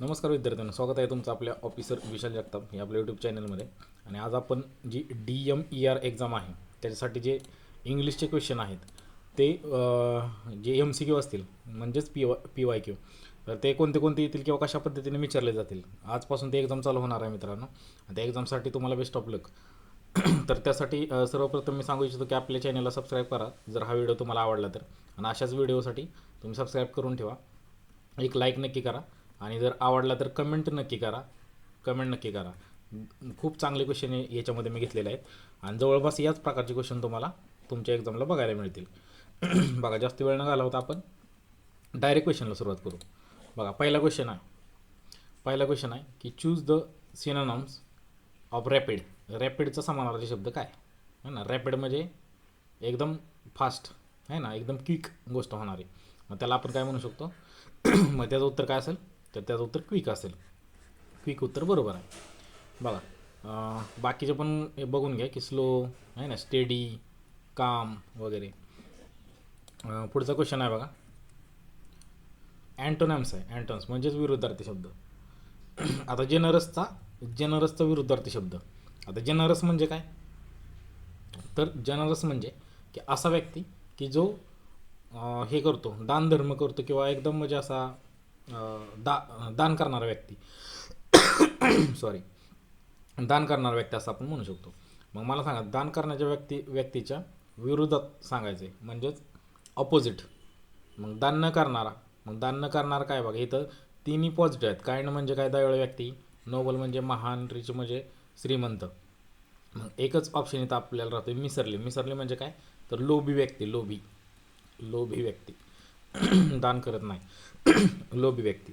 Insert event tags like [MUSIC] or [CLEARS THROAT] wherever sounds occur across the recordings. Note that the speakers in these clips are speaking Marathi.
नमस्कार विद्यार्थ्यांना स्वागत आहे तुमचं आपल्या ऑफिसर विशाल जगताप या आपल्या यूट्यूब चॅनलमध्ये आणि आज आपण G D M E R exam आहे त्याच्यासाठी जे इंग्लिशचे क्वेश्चन आहेत ते जे एम सी क्यू असतील म्हणजेच P Y P Y Q तर ते कोणते कोणते येतील किंवा कशा पद्धतीने विचारले जातील आजपासून ते एक्झाम चालू होणार आहे मित्रांनो. त्या एक्झामसाठी तुम्हाला बेस्ट ऑफ लक तर त्यासाठी सर्वप्रथम मी सांगू इच्छितो की आपल्या चॅनलला सबस्क्राईब करा. जर हा व्हिडिओ तुम्हाला आवडला तर. आणि अशाच व्हिडिओसाठी तुम्ही सबस्क्राईब करून ठेवा. एक लाईक नक्की करा. आणि जर आवडला तर कमेंट नक्की करा. कमेंट नक्की करा. खूप चांगले क्वेश्चन याच्यामध्ये मी घेतलेले आहेत. आणि जवळपास याच प्रकारचे क्वेश्चन तुम्हाला तुमच्या एक्झामला बघायला मिळतील. [CLEARS THROAT] बघा जास्त वेळ न घालवता आपण डायरेक्ट क्वेश्चनला सुरुवात करू. बघा पहिला क्वेश्चन आहे. पहिला क्वेश्चन आहे की choose the synonyms of rapid रॅपिडचा समानार्थी शब्द काय? है ना? रॅपिड म्हणजे एकदम फास्ट आहे ना? एकदम क्विक गोष्ट होणारी. मग त्याला आपण काय म्हणू शकतो? [CLEARS THROAT] मग त्याचं उत्तर काय असेल? तर त्याचं उत्तर क्विक असेल. क्विक उत्तर बरोबर आहे. बघा बाकीचे पण हे बघून घ्या की स्लो आहे ना स्टेडी काम वगैरे. पुढचा क्वेश्चन आहे बघा. अँटोनॅम्स आहे अँटोन्स म्हणजेच विरुद्धार्थी शब्द. [CLEARS THROAT] आता जेनरसचा जेनरसचा विरुद्धार्थी शब्द. आता जेनरस म्हणजे काय? तर जनरस म्हणजे की असा व्यक्ती की जो हे करतो दानधर्म करतो किंवा एकदम म्हणजे असा दा दान करणारा व्यक्ती. [COUGHS] सॉरी दान करणारा व्यक्ती असं आपण म्हणू शकतो. मग मला सांगा दान करण्याच्या व्यक्ती व्यक्तीच्या विरोधात सांगायचं आहे म्हणजेच ऑपोजिट मग दान न करणारा मग दान न करणारा काय बघा इथं तिन्ही पॉझिटिव्ह आहेत. कायंड म्हणजे काय दयाळ व्यक्ती नोबल म्हणजे महान रिच म्हणजे श्रीमंत. मग एकच ऑप्शन इथं आपल्याला राहतो मिसरली. मिसरली म्हणजे काय? तर लोभी व्यक्ती लोभी. लोभी व्यक्ती. [COUGHS] दान करत नाही. लोभी व्यक्ती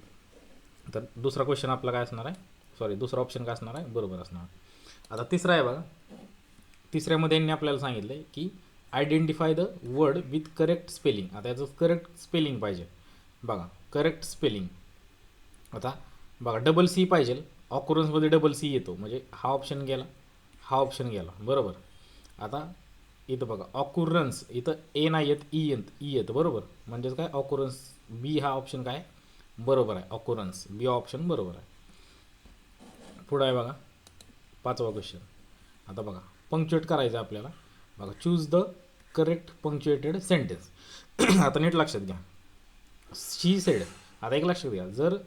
तर दुसरा क्वेश्चन आपला काय असणार आहे? सॉरी दुसरा ऑप्शन काय असणार आहे? बरोबर असणार. आता तिसरा आहे बघा. तिसऱ्यामध्ये यांनी आपल्याला सांगितलं आहे की identify the word with correct spelling आता याचं करेक्ट स्पेलिंग पाहिजे. बघा करेक्ट स्पेलिंग आता बघा डबल सी पाहिजे. ऑकुरन्समध्ये डबल सी येतो. म्हणजे हा ऑप्शन गेला हा ऑप्शन गेला. बरोबर? आता इथं बघा ऑकुरन्स इथं ए नाही येत ई येत ई येत. बरोबर? म्हणजेच काय? ऑकुरन्स बी हा ऑप्शन काय? बरोबर आहे. ऑकुरन्स बी ऑप्शन बरोबर आहे. पुढं आहे बघा. पाचवा क्वेश्चन आता बघा. पंक्च्युएट करायचं आहे आपल्याला. बघा. Choose the correct punctuated sentence आता नीट लक्षात घ्या. शी सेड आता एक लक्षात घ्या. जर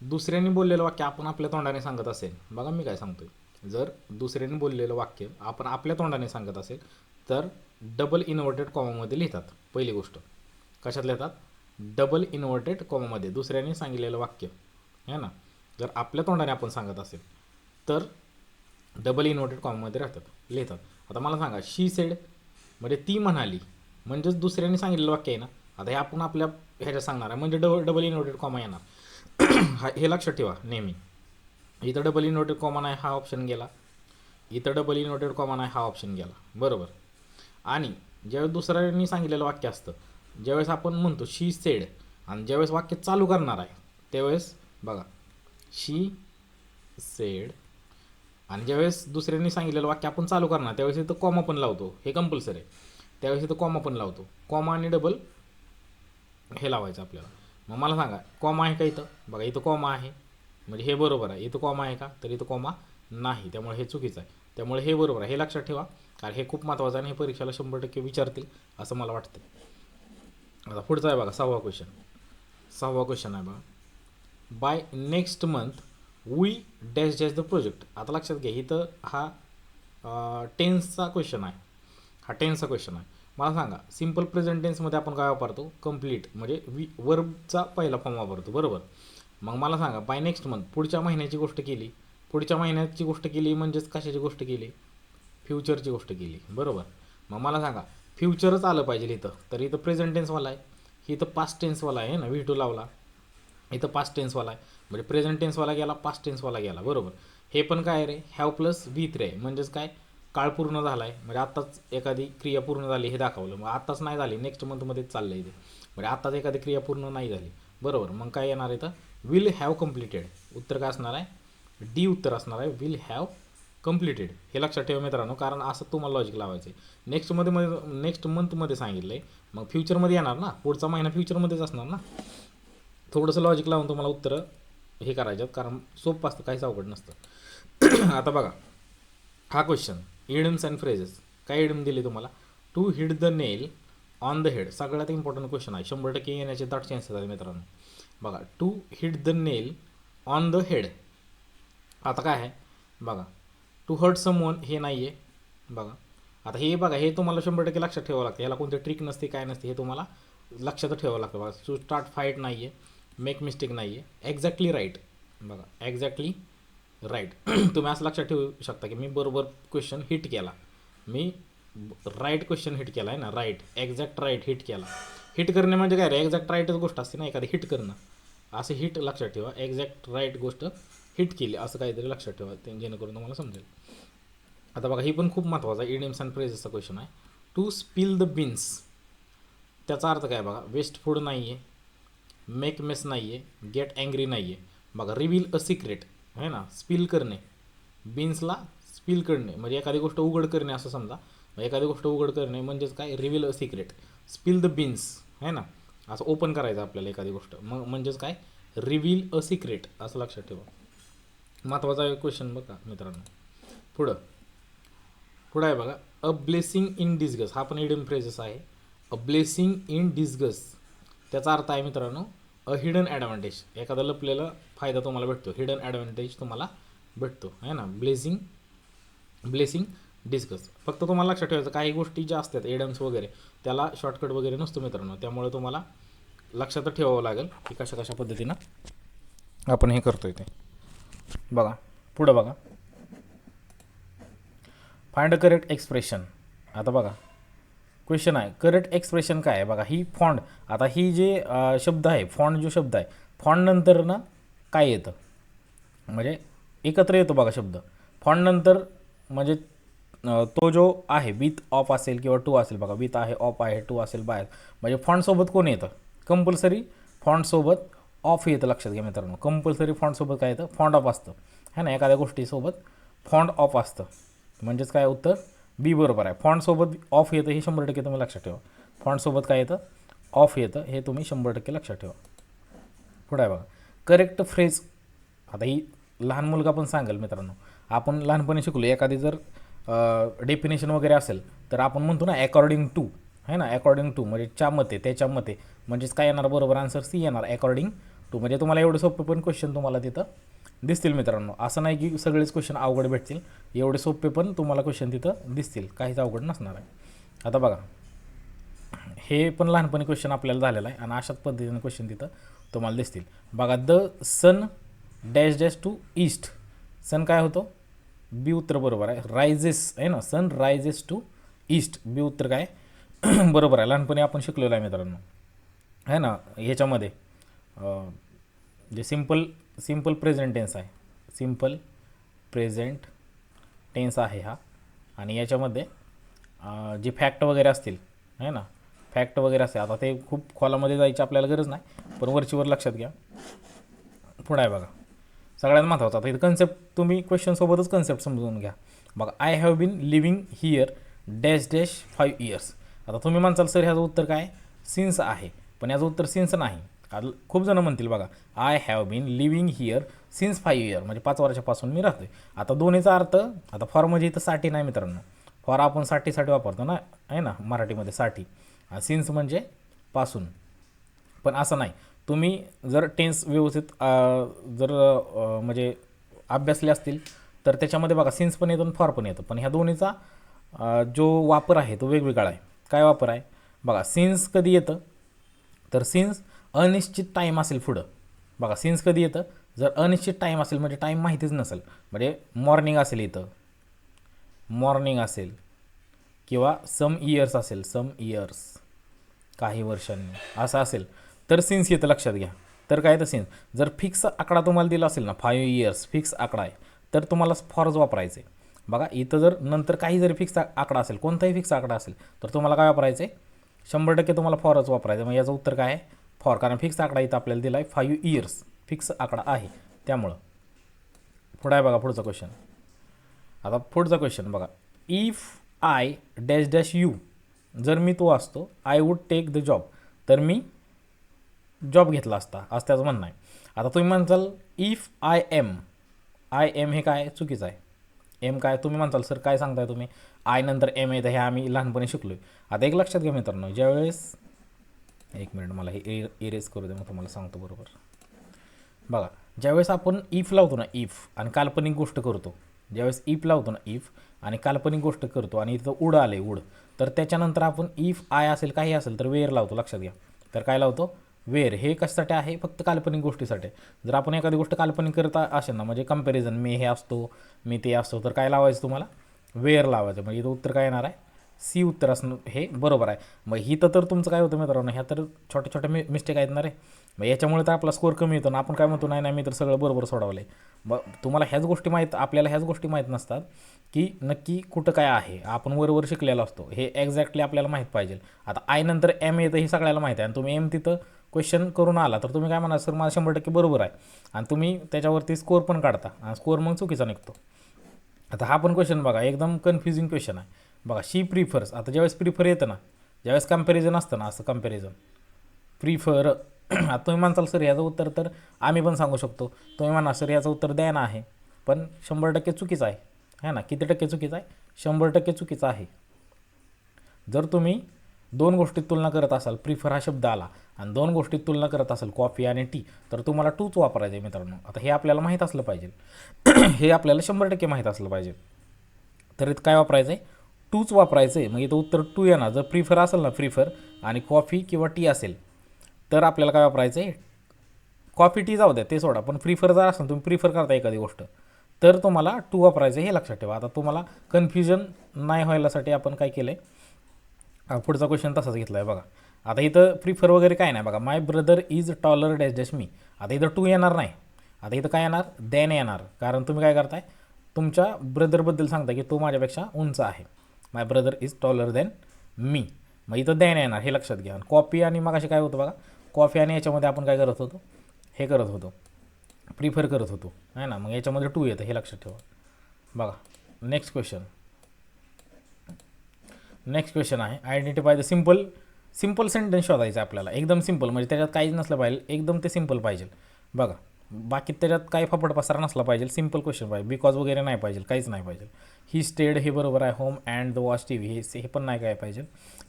दुसऱ्याने बोललेलं वाक्य आपण आपल्या तोंडाने सांगत असेल बघा मी काय सांगतोय. जर दुसऱ्याने बोललेलं वाक्य आपण आपल्या तोंडाने सांगत असेल तर डबल इन्व्हर्टेड कॉमामध्ये लिहितात. पहिली गोष्ट. कशात लिहितात? डबल इन्व्हर्टेड कॉमामध्ये दुसऱ्याने सांगितलेलं वाक्य. है ना? जर आपल्या तोंडाने आपण सांगत असेल तर डबल इन्व्हर्टेड कॉमामध्ये राहतात लिहितात. आता मला सांगा शी सेड म्हणजे ती म्हणाली म्हणजेच दुसऱ्याने सांगितलेलं वाक्य आहे ना? आता हे आपण आपल्या ह्याच्यात सांगणार आहे. म्हणजे डबल डबल इन्व्हर्टेड कॉमा येणार. [CLEARS THROAT] हा हे लक्षात ठेवा नेहमी. इथं डबल इन्व्हर्टेड कॉमन आहे हा ऑप्शन गेला. इथं डबल इन्व्हर्टेड कॉमन आहे हा ऑप्शन गेला. बरोबर. आणि ज्यावेळेस दुसऱ्याने सांगितलेलं वाक्य असतं ज्यावेळेस आपण म्हणतो शी सेड आणि ज्यावेळेस वाक्य चालू करणार आहे त्यावेळेस बघा शी सेड आणि ज्यावेळेस दुसऱ्यांनी सांगितलेलं वाक्य आपण चालू करणार त्यावेळेस इथं कॉमा पण लावतो हे कंपल्सरी आहे. त्यावेळेस इथं कॉमा पण लावतो कॉमा आणि डबल हे लावायचं आपल्याला. मग मला सांगा कॉमा आहे का इथं? बघा इथं कॉमा आहे. म्हणजे हे बरोबर आहे. इथं कॉमा आहे का? तर इथं कॉमा नाही. त्यामुळे हे चुकीचं आहे. त्यामुळे हे बरोबर आहे. हे लक्षात ठेवा. कारण हे खूप महत्त्वाचं आहे आणि हे परीक्षेला शंभर टक्के विचारतील असं मला वाटतं. आता पुढचा आहे बघा सहावा क्वेश्चन सहावा क्वेश्चन आहे बघा. By next month we dash dash the project आता लक्षात घ्या इथं हा टेन्सचा क्वेश्चन आहे. हा टेन्सचा क्वेश्चन आहे. मला सांगा सिंपल प्रेझेंट टेन्समध्ये आपण काय वापरतो? कंप्लीट म्हणजे वी वर्बचा पहिला फॉर्म वापरतो बरोबर? मग मला सांगा बाय नेक्स्ट मंथ पुढच्या महिन्याची गोष्ट केली. पुढच्या महिन्याची गोष्ट केली म्हणजेच कशाची गोष्ट केली? फ्युचरची गोष्ट केली बरोबर? मग मला सांगा फ्युचरच आलं पाहिजे इथं. तर इथं प्रेझेंट टेन्सवाला आहे. इथं पास्ट टेन्सवाला आहे ना व्ही टू लावला. इथं पास्ट टेन्सवाला आहे. म्हणजे प्रेझेंट टेन्सवाला गेला पास्ट टेन्सवाला गेला. बरोबर? हे पण काय रे? हॅव प्लस व्ही थ्री आहे. म्हणजेच काय? काळ पूर्ण झाला आहे म्हणजे आत्ताच एखादी क्रिया पूर्ण झाली हे दाखवलं. मग आत्ताच नाही झाली. नेक्स्ट मंथमध्येच चाललं आहे ते. म्हणजे आत्ताच एखादी क्रिया पूर्ण नाही झाली. बरोबर? मग काय येणार इथं? विल हॅव कम्प्लिटेड उत्तर काय असणार आहे? डी उत्तर असणार आहे. विल हॅव कम्प्लिटेड हे लक्षात ठेवा मित्रांनो कारण असं तुम्हाला लॉजिक लावायचं आहे नेक्स्टमध्ये मध्ये नेक्स्ट मंथमध्ये सांगितलं आहे मग फ्युचरमध्ये येणार ना? पुढचा महिना फ्युचरमध्येच असणार ना? थोडंसं लॉजिक लावून तुम्हाला उत्तरं हे करायच्यात कारण सोपं असतं काहीच अवघड नसतं. [CLEARS THROAT] आता बघा हा क्वेश्चन इडम्स अँड फ्रेजेस काय इडम दिली तुम्हाला? To hit the nail on the head सगळ्यात इम्पॉर्टंट क्वेश्चन आहे. शंभर टक्के येण्याचे दाट चान्सेस आहे मित्रांनो. बघा to hit the nail on the head आता काय आहे? बघा टू हर्ट समवन हे नाही आहे बघा. आता हे बघा हे तुम्हाला शंभर टक्के लक्षात ठेवावं लागतं. याला कोणती ट्रिक नसते काय नसते हे तुम्हाला लक्षात ठेवावं लागतं. बघा टू स्टार्ट फाईट नाही आहे मेक मिस्टेक नाही आहे एक्झॅक्टली राईट बघा एक्झॅक्टली राईट [CLEARS THROAT] तुम्ही असं लक्षात ठेवू शकता की मी बरोबर क्वेश्चन हिट केला. मी राईट क्वेश्चन हिट केला आहे ना राईट एक्झॅक्ट राईट हिट केला. हिट करणे म्हणजे काय रे? एक्झॅक्ट राईटच गोष्ट असते ना एखादी हिट करणं. असं हिट लक्षात ठेवा. एक्झॅक्ट राईट गोष्ट हिट केली. असं काहीतरी लक्षात ठेवा. ते जेणेकरून तुम्हाला समजेल. आता बघा ही पण खूप महत्त्वाचा आहे. इडियम्स अँड फ्रेजेसचा क्वेश्चन आहे. टू स्पिल द बिन्स त्याचा अर्थ काय बघा वेस्ट फूड नाही आहे मेक मेस नाही आहे गेट अँग्री नाही आहे बघा रिव्हील अ सिक्रेट आहे ना? स्पिल करणे. बिन्सला स्पिल करणे. म्हणजे एखादी गोष्ट उघड करणे असं समजा. एखादी गोष्ट उघड करणे म्हणजेच काय? Reveal a secret spill the beans आहे ना? असं ओपन करायचं आपल्याला एखादी गोष्ट. मग म्हणजेच काय? रिव्हील अ सिक्रेट असं लक्षात ठेवा. महत्त्वाचा क्वेश्चन बघा मित्रांनो. पुढं. पुढं आहे बघा. अ ब्लेसिंग इन डिस्गस हा पण हिडन फ्रेजेस आहे. अ ब्लेसिंग इन डिस्गस त्याचा अर्थ आहे मित्रांनो अ हिडन ॲडव्हान्टेज एखादा लपलेला फायदा तुम्हाला भेटतो. हिडन ॲडव्हान्टेज तुम्हाला भेटतो. आहे ना? ब्लेसिंग ब्लेसिंग डिस्कस फक्त तुम्हाला लक्षात ठेवायचं काही गोष्टी ज्या असतात एडम्स वगैरे त्याला शॉर्टकट वगैरे नसतो मित्रांनो. त्यामुळे तुम्हाला लक्षात ठेवावं लागेल की कशा कशा पद्धतीनं आपण हे करतो ते. बघा. पुढं बघा. Find a correct expression. आता बघा. क्वेश्चन आहे करेक्ट एक्सप्रेशन काय आहे? बघा ही फॉन्ड आता ही जे शब्द आहे फॉन्ड जो शब्द आहे फॉन्ड नंतर ना काय येतं? म्हणजे एकत्र येतो बघा शब्द. फॉन्ड नंतर म्हणजे तो जो आहे विथ ऑफ असेल किंवा टू असेल बघा विथ आहे ऑफ आहे टू असेल बाय म्हणजे फॉन्डसोबत कोण येतं? कंपल्सरी फॉन्डसोबत ऑफ येतं लक्षात घ्या मित्रांनो. कंपल्सरी फॉन्डसोबत काय येतं? फॉन्ड ऑफ असतं. है ना? एखाद्या गोष्टीसोबत फॉन्ड ऑफ असतं. म्हणजेच काय उत्तर? बी बरोबर आहे. फॉन्टसोबत ऑफ येतं हे शंभर टक्के तुम्ही लक्षात ठेवा. फॉन्टसोबत काय येतं? ऑफ येतं हे तुम्ही शंभर टक्के लक्षात ठेवा. पुढे आहे बघा. करेक्ट फ्रेज आता ही लहान मुलगा पण सांगेल मित्रांनो. आपण लहानपणी शिकलो एखादी जर डेफिनेशन वगैरे असेल तर आपण म्हणतो ना अकॉर्डिंग टू आहे ना? अकॉर्डिंग टू म्हणजे च्या मते त्याच्या मते. म्हणजेच काय येणार? बरोबर आन्सर सी येणार. अकॉर्डिंग टू म्हणजे तुम्हाला एवढं सोपं पण क्वेश्चन तुम्हाला तिथं दिसतील मित्रांनो. असं नाही की सगळेच क्वेश्चन अवघड भेटतील. एवढे सोपे पण तुम्हाला क्वेश्चन तिथं दिसतील. काहीच अवघड नसणार आहे. आता बघा. हे पण लहानपणी क्वेश्चन आपल्याला झालेलं आहे आणि अशाच पद्धतीने क्वेश्चन तिथं तुम्हाला दिसतील. बघा the sun dash dash to east sun काय होतो? बी उत्तर बरोबर आहे. रायझेस आहे ना? Sun rises to east B उत्तर काय? [CLEARS THROAT] बरोबर आहे. लहानपणी आपण शिकलेलो आहे मित्रांनो. आहे ना? ह्याच्यामध्ये जे सिंपल सिंपल प्रेझेंट टेन्स आहे. सिंपल प्रेझेंट टेन्स आहे हा. आणि याच्यामध्ये जे फॅक्ट वगैरे असतील आहे ना? फॅक्ट वगैरे असते आता ते खूप खोलामध्ये जायची आपल्याला गरज नाही पण वरचीवर लक्षात घ्या. पुढं आहे बघा. सगळ्यात महत्त्वाचं आता इथं कन्सेप्ट तुम्ही क्वेश्चनसोबतच कन्सेप्ट समजून घ्या. बघा I have been living here dash dash five years आता तुम्ही म्हणसाल सर ह्याचं उत्तर काय? सिन्स आहे. पण याचं उत्तर सिन्स नाही. कारण खूप जण म्हणतील बघा I have been living here since five year म्हणजे पाच वर्षापासून मी राहतोय. आता दोन्हीचा अर्थ आता फॉर म्हणजे इथं साठी नाही मित्रांनो. फॉर आपण साठीसाठी वापरतो ना आहे ना मराठीमध्ये साठी. सिन्स म्हणजे पासून. पण असं नाही. तुम्ही जर टेन्स व्यवस्थित जर म्हणजे अभ्यासले असतील तर त्याच्यामध्ये बघा सिन्स पण येतो आणि फॉर पण येतं. पण ह्या दोन्हीचा जो वापर आहे तो वेगवेगळा आहे. काय वापर आहे? बघा सिन्स कधी येतं? तर सिन्स अनिश्चित टाईम असेल पुढं. बघा सिन्स कधी येतं? जर अनिश्चित टाईम असेल म्हणजे टाईम माहितीच नसेल. म्हणजे मॉर्निंग असेल इथं. मॉर्निंग असेल. किंवा सम इयर्स असेल सम इयर्स काही वर्षांनी. असं असेल. तर सिन्स येतं लक्षात घ्या. तर काय तर सिन्स जर फिक्स आकडा तुम्हाला दिला असेल ना फाईव्ह इयर्स फिक्स आकडा आहे तर तुम्हाला फॉरच वापरायचे. बघा इथं जर नंतर काही जरी फिक्स आकडा असेल कोणताही फिक्स आकडा असेल तर तुम्हाला काय वापरायचं? आहे शंभर टक्के तुम्हाला फॉरच वापरायचं. मग याचं उत्तर काय आहे? फॉर कारण फिक्स आकडा इथं आपल्याला दिला आहे फाईव्ह इयर्स फिक्स आकडा आहे. त्यामुळं. पुढं आहे बघा पुढचा क्वेश्चन आता पुढचा क्वेश्चन बघा. If I dash dash you जर मी तो असतो I would take the job तर मी जॉब घेतला असता. असं त्याचं म्हणणं आहे. आता तुम्ही म्हणताल if I am I am हे काय चुकीचं आहे? एम काय? तुम्ही म्हणताल सर काय सांगताय तुम्ही? आय नंतर एम येतं हे आम्ही लहानपणी शिकलो आहे आता एक लक्षात घ्या मित्रांनो ज्यावेळेस एक मिनिट मला हे इरेज करू दे मग तुम्हाला सांगतो बरोबर. बघा ज्यावेळेस आपण इफ लावतो ना इफ आणि काल्पनिक गोष्ट करतो ज्यावेळेस इफ लावतो ना इफ आणि काल्पनिक गोष्ट करतो आणि इथं उड आले उड तर त्याच्यानंतर आपण इफ आय असेल काही असेल तर वेअर लावतो लक्षात घ्या. तर काय लावतो? वेअर हे कशासाठी आहे? फक्त काल्पनिक गोष्टीसाठी. जर आपण एखादी गोष्ट काल्पनिक करत असेल ना म्हणजे कंपॅरिझन मी हे असतो मी ते असतो तर काय लावायचं तुम्हाला? वेअर लावायचं म्हणजे इथं उत्तर काय येणार आहे? सी उत्तर असणं हे बरोबर आहे. मग हिथं तर तुमचं काय होतं मित्रांनो? ह्या तर छोट्या छोट्या मि मिस्टेक आहेत ना रे. मग याच्यामुळे तर आपला स्कोअर कमी येतो ना. आपण काय म्हणतो नाही नाही मी तर सगळं बरोबर सोडवलं आहे मग तुम्हाला ह्याच गोष्टी माहीत आपल्याला ह्याच गोष्टी माहीत नसतात की नक्की कुठं काय आहे. आपण वरवर शिकलेलो असतो. हे एक्झॅक्टली आपल्याला माहीत पाहिजे. आता आय नंतर एम येतं हे सगळ्याला माहीत आहे. आणि तुम्ही एम तिथं क्वेश्चन करून आला तर तुम्ही काय म्हणा सर मला शंभर टक्के बरोबर आहे. आणि तुम्ही त्याच्यावरती स्कोअर पण काढता. आणि स्कोअर मग चुकीचा निघतो. आता हा पण क्वेश्चन बघा. एकदम कन्फ्युजिंग क्वेश्चन आहे. बघा शी प्रिफर्स आता ज्यावेळेस प्रिफर येतं ना ज्यावेळेस कंपॅरिझन असतं ना असं कंपॅरिझन प्रिफर [CLEARS THROAT] आता तुम्ही म्हणसाल सर याचं उत्तर तर आम्ही पण सांगू शकतो. तुम्ही म्हणा सर याचं उत्तर द्या ना आहे. पण शंभर टक्के चुकीचं आहे. है ना? किती टक्के चुकीचं आहे? शंभर टक्के चुकीचं आहे. जर तुम्ही दोन गोष्टीत तुलना करत असाल प्रिफर हा शब्द आला आणि दोन गोष्टीत तुलना करत असाल कॉफी आणि टी तर तुम्हाला टूच वापरायचं आहे मित्रांनो. आता हे आपल्याला माहीत असलं पाहिजे. [CLEARS THROAT] हे आपल्याला शंभर टक्के माहीत असलं पाहिजे. तर इथं काय वापरायचं आहे टूच वापरायचं आहे म्हणजे मग इथं उत्तर टू येणार. जर प्रिफर असेल ना प्रिफर आणि कॉफी किंवा टी असेल तर आपल्याला काय वापरायचं आहे कॉफी टी जाऊ द्या ते सोडा. पण प्रिफर जर असेल तुम्ही प्रिफर करता एखादी गोष्ट तर तुम्हाला टू वापरायचं हे लक्षात ठेवा. आता तुम्हाला कन्फ्युजन नाही व्हायलासाठी आपण काय केलं आहे पुढचा क्वेश्चन तसाच घेतला आहे बघा. आता इथं प्रिफर वगैरे काय नाही बघा. My brother is taller dash dash me आता इथं टू येणार नाही. आता इथं काय येणार? दॅन येणार. कारण तुम्ही काय करताय? तुमच्या ब्रदरबद्दल सांगता की तो माझ्यापेक्षा उंच आहे. My brother is taller than me मग इथं दॅन येणार हे लक्षात घ्या. कॉफी आणि मग काय होतं बघा कॉफी आणि याच्यामध्ये आपण काय करत होतो? हे करत होतो. प्रिफर करत होतो. आहे ना? मग याच्यामध्ये टू येतं हे लक्षात ठेवा. बघा. नेक्स्ट क्वेश्चन नेक्स्ट क्वेश्चन आहे. Identify the simple simple sentence शोधायचं आपल्याला. एकदम सिंपल म्हणजे त्याच्यात काहीच नसलं पाहिजे. एकदम ते सिंपल पाहिजे. बघा. बाकी त्याच्यात काही फपट पसारा नसला पाहिजे. सिंपल क्वेश्चन पाहिजे. बिकॉज वगैरे नाही पाहिजे. काहीच नाही पाहिजे. ही स्टेड हे बरोबर आहे. Home and the watch T V हे हे पण नाही काय पाहिजे.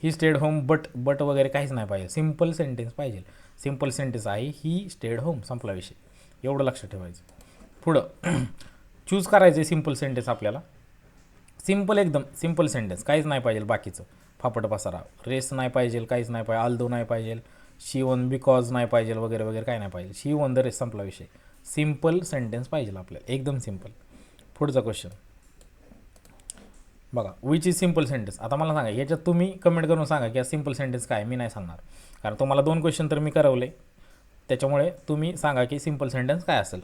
He stayed home but but वगैरे काहीच नाही पाहिजे. सिंपल सेंटेन्स पाहिजे. सिंपल सेंटेन्स आहे ही स्टेड होम संपला विषय. एवढं लक्षात ठेवायचं. पुढं चूज करायचं आहे सिंपल सेंटेन्स आपल्याला. सिंपल एकदम सिंपल सेंटेन्स काहीच नाही पाहिजे बाकीचं. फापट पसारा. रेस नाही पाहिजे काहीच नाही पाहिजे. आल्दो नाही पाहिजे. शी वन बिकॉज नाही पाहिजे वगैरे वगैरे काय नाही पाहिजे. शी वन द रेस संपला विषय. सिंपल सेंटेन्स पाहिजे आपल्याला. एकदम सिंपल पुढचा क्वेश्चन बघा विच इज सिंपल सेंटेन्स आता मला सांगा याच्यात तुम्ही कमेंट करून सांगा की सिंपल सेंटेन्स काय मी नाही सांगणार. कारण तुम्हाला दोन क्वेश्चन तर मी करवले. त्याच्यामुळे तुम्ही सांगा की सिंपल सेंटेन्स काय असेल?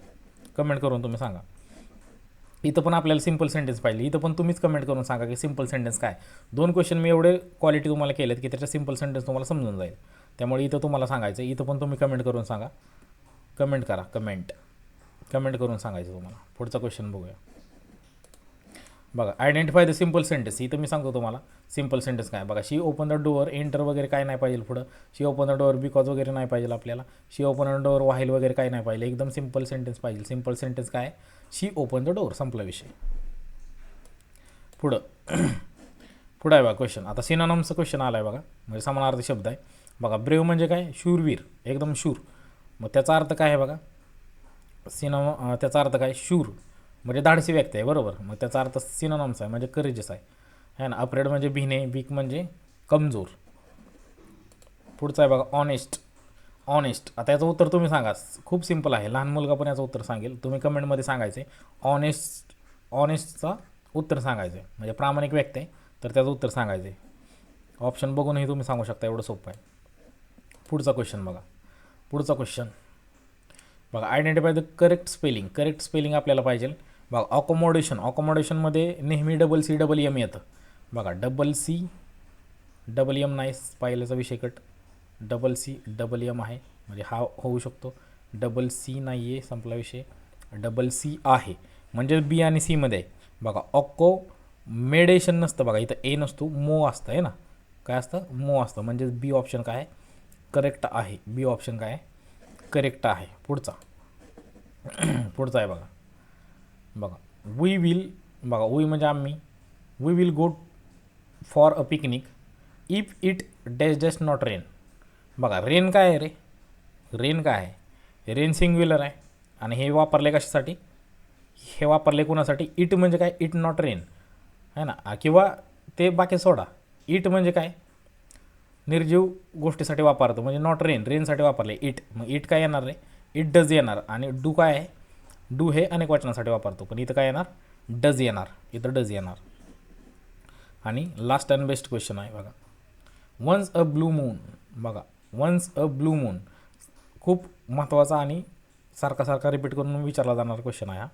कमेंट करून तुम्ही सांगा. इथं पण आपल्याला सिंपल सेंटेन्स पाहिजे. इथं पण तुम्हीच कमेंट करून सांगा की सिंपल सेंटेन्स काय दोन क्वेश्चन मी एवढे क्वालिटी तुम्हाला केलेत की त्याच्या सिंपल सेंटेन्स तुम्हाला समजून जाईल. त्यामुळे इथं तुम्हाला सांगायचं इथं पण तुम्ही कमेंट करून सांगा. कमेंट करा. कमेंट कमेंट करून सांगायचं तुम्हाला. पुढचा क्वेश्चन बघूया. बघा आयडेंटिफाय द सिंपल सेंटेन्स इथं मी सांगतो तुम्हाला. सिंपल सेंटेन्स काय? बघा she open the door enter वगैरे काय नाही पाहिजे पुढं. She open the door because वगैरे नाही पाहिजे आपल्याला. She open the door while वगैरे काय नाही पाहिजे. एकदम सिंपल सेंटेन्स पाहिजे. सिंपल सेंटेन्स काय? शी ओपन द डोअर संपला विषय. पुढं. [CLEARS THROAT] पुढं आहे बघा क्वेश्चन आता सिनॉनमचं क्वेश्चन आला आहे बघा. म्हणजे समानार्थी शब्द आहे. बघा ब्रेव म्हणजे काय? शूरवीर एकदम शूर. मग त्याचा अर्थ काय आहे बघा? सिनॉम त्याचा अर्थ काय? शूर म्हणजे धाडसी व्यक्ती आहे बरोबर? मग त्याचा अर्थ सिनोनॉम्स आहे म्हणजे करेजस आहे. है ना? अपरेड म्हणजे भिने वीक म्हणजे कमजोर. पुढचं आहे बघा ऑनेस्ट ऑनेस्ट आता याचं उत्तर तुम्ही सांगा. खूप सिंपल आहे. लहान मुलगा पण याचं उत्तर सांगेल. तुम्ही कमेंटमध्ये सांगायचे ऑनेस्ट ऑनेस्टचा उत्तर सांगायचं. आहे म्हणजे प्रामाणिक व्यक्ती आहे तर त्याचं उत्तर सांगायचं. आहे ऑप्शन बघूनही तुम्ही सांगू शकता एवढं सोपं आहे. पुढचा क्वेश्चन बघा. पुढचा क्वेश्चन बघा identify the correct spelling correct spelling आपल्याला पाहिजे. बघा ऑकोमोडेशन ऑकोमोडेशनमध्ये नेहमी डबल सी डबल एम येतं. बघा डबल सी डबल एम नाही पाहिल्याचा विषय cut. Double C double M आहे. म्हणजे हा होऊ शकतो. डबल सी नाही आहे संपला विषय. डबल सी आहे. म्हणजे बी आणि सीमध्ये आहे बघा ऑको मेडेशन नसतं. बघा इथं ए नसतो मो असतं आहे ना? काय असतं? मो असतं. म्हणजे बी ऑप्शन काय आहे? करेक्ट आहे. बी ऑप्शन काय? करेक्ट आहे. पुढचा. [CLEARS THROAT] पुढचा आहे बघा. बघा. वी विल बघा वी म्हणजे आम्ही. We will go for a picnic if it dash dash not rain बघा रेन काय आहे रे? रेन काय आहे? रेन सिंग व्हीलर आहे. आणि हे वापरले कशासाठी? हे वापरले कोणासाठी? इट म्हणजे काय? इट नॉट रेन आहे ना? किंवा ते बाकी सोडा. इट म्हणजे काय? निर्जीव गोष्टीसाठी वापरतो. म्हणजे नॉट रेन रेनसाठी वापरले. इट मग इट काय येणार नाही इट डज येणार. आणि डू काय आहे? डू हे अनेक वचनासाठी वापरतो. पण इथं काय येणार? डज येणार. इथं डज येणार. आणि लास्ट अँड बेस्ट क्वेश्चन आहे बघा. वन्स अ ब्लू मून बघा. वन्स अ ब्लू मून खूप महत्त्वाचा आणि सारखा सारखा रिपीट करून विचारला जाणारा क्वेश्चन आहे हा.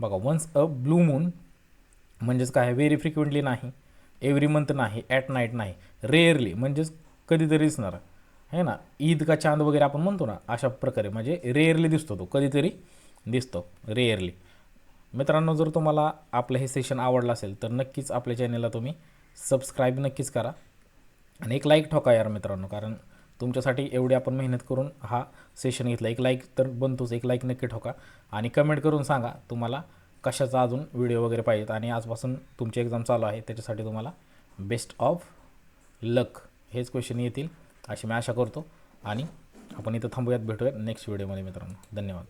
बघा वन्स अ ब्लू मून म्हणजेच काय? व्हेरी फ्रिक्वेंटली नाही. एव्हरी मंथ नाही. ॲट नाईट नाही. रेअरली म्हणजेच कधीतरी दिसणार. आहे ना? ईद का चांद वगैरे आपण म्हणतो ना अशा प्रकारे. म्हणजे रेअरली दिसतो तो कधीतरी दिसतो रेअरली मित्रांनो जर तुम्हाला आपलं हे सेशन आवडलं असेल तर नक्कीच आपल्या चॅनेलला तुम्ही सबस्क्राईब नक्कीच करा. आणि एक लाईक ठोका यार मित्रांनो कारण तुमच्यासाठी एवढी आपण मेहनत करून हा सेशन घेतला. एक लाईक तर बनतोच एक लाईक नक्की ठोका. आणि कमेंट करून सांगा तुम्हाला कशाचा अजून व्हिडिओ वगैरे पाहिजेत. आणि आजपासून तुमची एक्झाम चालू आहे त्याच्यासाठी तुम्हाला बेस्ट ऑफ लक हेच क्वेश्चन येतील अशी मी आशा करतो. आणि आपण इथं थांबूयात भेटूयात नेक्स्ट व्हिडिओमध्ये मित्रांनो. धन्यवाद.